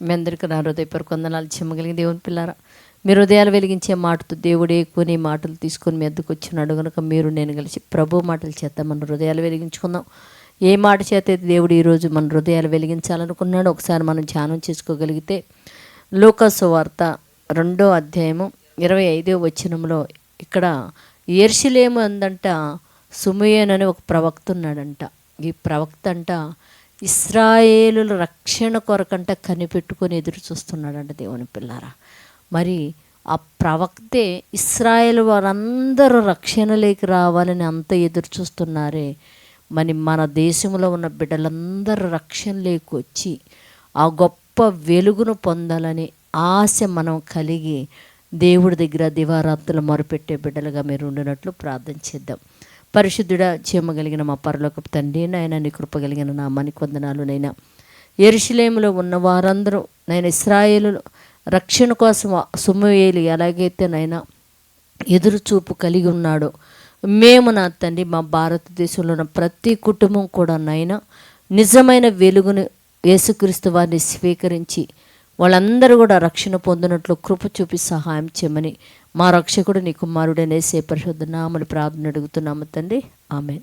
మీ అందరికీ నా హృదయపూర్వక వందనాలు చెమ్మగలిగిన దేవుని పిల్లారా. మీరు హృదయాలు వెలిగించే మాటతో దేవుడే కొని మాటలు తీసుకొని మీ ఎద్దుకు వచ్చినాడు. కనుక మీరు నేను కలిసి ప్రభు మాటలు చేద్దాం మన హృదయాలు వెలిగించుకుందాం. ఏ మాట చేత దేవుడు ఈరోజు మన హృదయాలు వెలిగించాలనుకున్నాడు ఒకసారి మనం ధ్యానం చేసుకోగలిగితే లోకసు వార్త రెండో అధ్యాయము ఇరవై ఐదో వచనంలో ఇక్కడ ఏర్షిలేము అందంట సుమయన్ అని ఒక ప్రవక్త ఉన్నాడంట. ఈ ప్రవక్త అంట ఇస్రాయేలుల రక్షణ కొరకంట కనిపెట్టుకొని ఎదురు చూస్తున్నాడంట దేవుని పిల్లారా. మరి ఆ ప్రవక్తే ఇస్రాయేల్ వారందరూ రక్షణలోకి రావాలని అంత ఎదురు చూస్తున్నారే. మరి మన దేశంలో ఉన్న బిడ్డలందరూ రక్షణలోకి వచ్చి ఆ గొప్ప వెలుగును పొందాలని ఆశ మనం కలిగి దేవుడి దగ్గర దివారాత్రులు మొరపెట్టే బిడ్డలుగా మీరు ఉండినట్లు ప్రార్థన చేద్దాం. పరిశుద్ధుడా చేయమగలిగిన మా పరలోకపు తండ్రి నాయన నీ కృప కలిగిన నా మనికి వందనాలు నైనా ఎరుషులేములో ఉన్న వారందరూ నేను ఇస్రాయేలు రక్షణ కోసం సుమవేలు ఎలాగైతే నైనా ఎదురు చూపు కలిగి ఉన్నాడో. మేము నా తండ్రి మా భారతదేశంలో ఉన్న ప్రతి కుటుంబం కూడా నైనా నిజమైన వెలుగును యేసుక్రీస్తు వారిని స్వీకరించి వాళ్ళందరూ కూడా రక్షణ పొందినట్లు కృప చూపి సహాయం చేయమని మా రక్షకుడు నీ కుమారుడనే సే పరిశుద్ధ నామని ప్రార్థన అడుగుతున్నాము తండ్రి. ఆమె